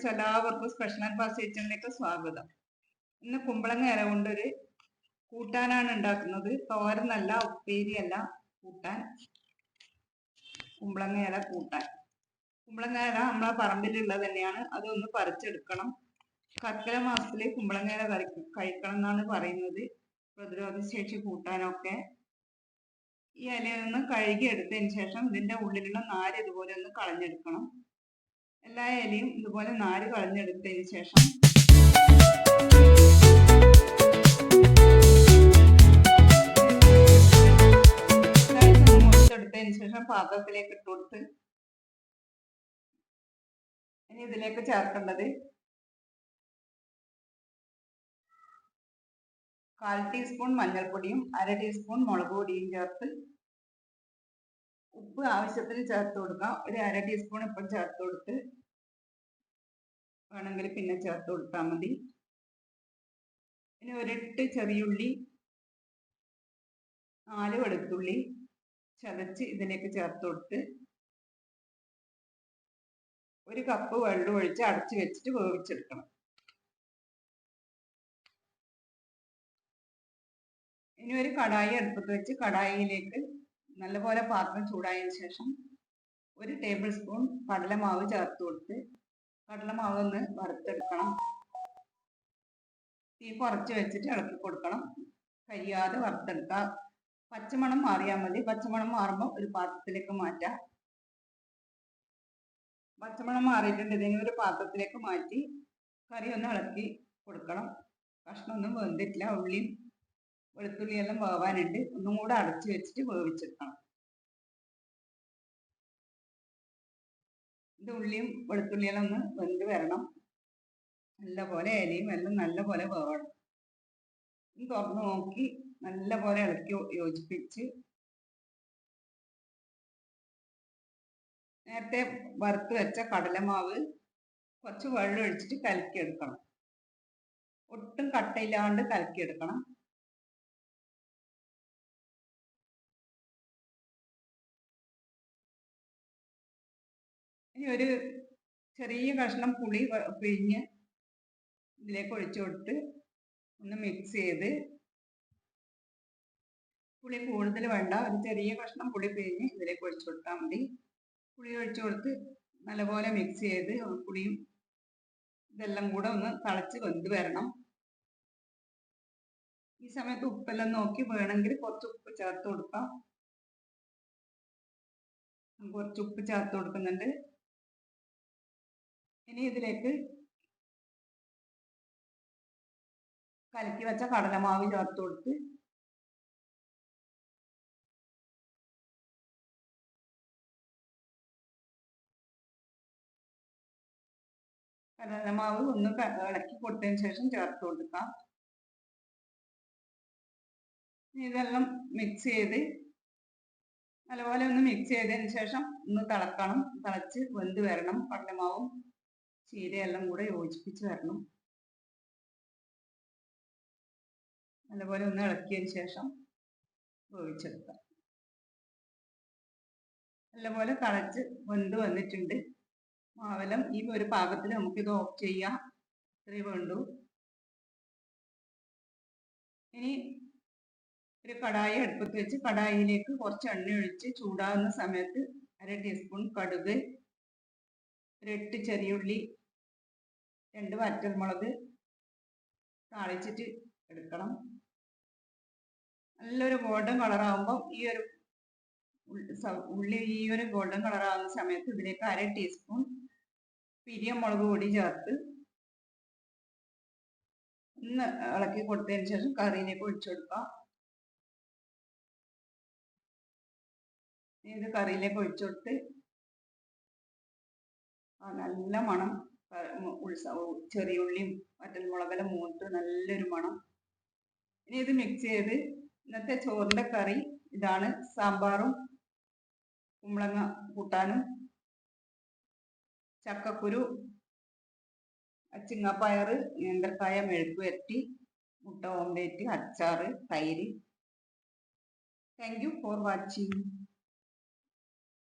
Friends എല്ലാവർക്കും special and fast കിച്ചണിലേക്ക് സ്വാഗതം. ഇന്ന് കുമ്പളങ്ങ ഇല കൊണ്ടൊരു കൂട്ടാനാണ് ഉണ്ടാക്കുന്നത്. തോരനല്ല ഉപ്പേരിയല്ല കൂട്ടാൻ. കുമ്പളങ്ങ ഇല കൂട്ടാൻ. കുമ്പളങ്ങ ഇല നമ്മളെ പറമ്പിലുള്ളത് തന്നെയാണ്. അതൊന്ന് പറിച്ചെടുക്കണം. കർക്കിടക മാസത്തിൽ കുമ്പളങ്ങ ഇല കഴിക്കണം എന്നാണ് പറയുന്നത്. പ്രതിരോധ ശേഷി കൂട്ടാനൊക്കെ. ഈ ഇലയൊന്ന് കഴുകി എടുത്തതിന് ശേഷം ഇതിന്റെ ഉള്ളിലുള്ള നാര് ഇതുപോലെ ഒന്ന് കളഞ്ഞെടുക്കണം. എല്ലാ ഇലയും ഇതുപോലെ നാര് കളഞ്ഞെടുത്തതിന് ശേഷം മുറിച്ചെടുത്തതിന് ശേഷം പാത്രത്തിലേക്ക് ഇട്ട് കൊടുത്ത് ഇനി ഇതിലേക്ക് ചേർക്കേണ്ടത് കാൽ ടീസ്പൂൺ മഞ്ഞൾപ്പൊടിയും അര ടീസ്പൂൺ മുളക് പൊടിയും ചേർത്ത് ഉപ്പ് ആവശ്യത്തിന് ചേർത്ത് കൊടുക്കാം. ഒരു അര ടീസ്പൂൺ ഇപ്പം ചേർത്ത് കൊടുത്ത് വേണമെങ്കിൽ പിന്നെ ചേർത്ത് കൊടുത്താൽ മതി. പിന്നെ ഒരെട്ട് ചെറിയുള്ളി നാല് വെളുത്തുള്ളി ചതച്ച് ഇതിലേക്ക് ചേർത്ത് കൊടുത്ത് ഒരു കപ്പ് വെള്ളം ഒഴിച്ച് അടച്ചു വെച്ചിട്ട് വേവിച്ചെടുക്കണം. ഇനി ഒരു കടായി അടുപ്പത്ത് വെച്ച് കടായിയിലേക്ക് നല്ലപോലെ പാത്രം ചൂടായതിനു ശേഷം ഒരു ടേബിൾ സ്പൂൺ കടലമാവ് ചേർത്ത് കൊടുത്ത് കടലമാവ് ഒന്ന് വറുത്തെടുക്കണം. തീ കുറച്ച് വെച്ചിട്ട് ഇളക്കി കൊടുക്കണം. കരിയാതെ വറുത്തെടുക്കുക. പച്ചമണം മാറിയാൽ മതി. പച്ചമണം മാറുമ്പോൾ ഒരു പാത്രത്തിലേക്ക് മാറ്റാം. പച്ചമണം മാറിയിട്ടുണ്ട്. ഇതിനെ ഒരു പാത്രത്തിലേക്ക് മാറ്റി കറി ഒന്ന് ഇളക്കി കൊടുക്കണം. കഷ്ണമൊന്നും വെന്തിട്ടില്ല. ഉള്ളിയും വെളുത്തുള്ളിയെല്ലാം വേവാനുണ്ട് ഒന്നും കൂടെ അടച്ചു വെച്ചിട്ട് വേവിച്ചെടുക്കണം. ഇത് ഉള്ളിയും വെളുത്തുള്ളിയെല്ലാം ഒന്ന് വെന്ത് വരണം. നല്ല പോലെ ഇലയും എല്ലാം നല്ല പോലെ വേവണം തുറന്ന് നോക്കി നല്ല പോലെ ഇളക്കി യോജിപ്പിച്ച് നേരത്തെ വറുത്ത് വെച്ച കടലമാവ് കുറച്ച് വെള്ളം ഒഴിച്ചിട്ട് കലക്കിയെടുക്കണം. ഒട്ടും കട്ടയില്ലാണ്ട് കലക്കിയെടുക്കണം. ഇനി ഒരു ചെറിയ കഷ്ണം പുളി പിഴിഞ്ഞ് ഇതിലേക്ക് ഒഴിച്ചു കൊടുത്ത് ഒന്ന് മിക്സ് ചെയ്ത് പുളി കൂടുതൽ വേണ്ട. ഒരു ചെറിയ കഷ്ണം പുളി പിഴിഞ്ഞ് ഇതിലേക്ക് ഒഴിച്ചു കൊടുത്താൽ മതി. പുളി ഒഴിച്ചു കൊടുത്ത് നല്ലപോലെ മിക്സ് ചെയ്ത് പുളിയും ഇതെല്ലാം കൂടെ ഒന്ന് തിളച്ച് വെന്ത് വരണം ഈ സമയത്ത് ഉപ്പെല്ലാം നോക്കി വേണമെങ്കിൽ കുറച്ച് ഉപ്പ് ചേർത്ത് കൊടുക്കാം. കുറച്ച് ഉപ്പ് ചേർത്ത് കൊടുക്കുന്നുണ്ട്. ഇനി ഇതിലേക്ക് കലക്കി വെച്ച കടലമാവ് ചേർത്ത് കൊടുത്ത് കടലമാവ് ഒന്ന് ഇളക്കി കൊടുത്തതിന് ശേഷം ചേർത്ത് കൊടുക്കാം. ഇതെല്ലാം മിക്സ് ചെയ്ത് നല്ലപോലെ ഒന്ന് മിക്സ് ചെയ്തതിന് ശേഷം ഒന്ന് തിളക്കണം. തിളച്ച് വെന്ത് വരണം കടലമാവും. ചീരയെല്ലാം കൂടെ യോജിപ്പിച്ച് വരണം. നല്ലപോലെ ഒന്ന് ഇളക്കിയതിന് ശേഷം വേവിച്ചെടുക്കാം. നല്ലപോലെ കളച്ച് വെന്ത് വന്നിട്ടുണ്ട്. മാവലം ഈ ഒരു പാകത്തിൽ നമുക്കിത് ഓഫ് ചെയ്യാം. ഇത്രയേ വേണ്ടു. ഇനി ഒരു കടായി അടുപ്പത്ത് വെച്ച് കടായിയിലേക്ക് കുറച്ച് എണ്ണ ഒഴിച്ച് ചൂടാകുന്ന സമയത്ത് അര ടീസ്പൂൺ കടുക് ഒരു എട്ട് ചെറിയുള്ളി രണ്ട് വറ്റൽമുളക് താളിച്ചിട്ട് എടുക്കണം. നല്ലൊരു ഗോൾഡൻ കളറാകുമ്പോൾ ഈ ഒരു ഉള്ളി ഈ ഒരു ഗോൾഡൻ കളറാകുന്ന സമയത്ത് ഇതിലേക്ക് അര ടീസ്പൂൺ പിരിയ മുളക് പൊടി ചേർത്ത് ഒന്ന് ഇളക്കി കൊടുത്തതിന് ശേഷം കറിയിലേക്ക് ഒഴിച്ചു കൊടുക്കാം ഇത് കറിയിലേക്ക് ഒഴിച്ചു കൊടുത്ത് നല്ല മണം ചെറിയ ഉള്ളിയും വറ്റൽമുളകെല്ലാം മൂത്ത് നല്ലൊരു മണം ഇനി ഇത് മിക്സ് ചെയ്ത് ഇന്നത്തെ ചോറിന്റെ കറി ഇതാണ് സാമ്പാറും കുമ്പളങ്ങ കൂട്ടാനും ചക്കക്കുരു ചിങ്ങപ്പയർ നേന്ത്രക്കായ മെഴുക്ക് വരട്ടി മുട്ട ഓംലേറ്റ് അച്ചാറ് തൈര് താങ്ക് യു ഫോർ വാച്ചിങ്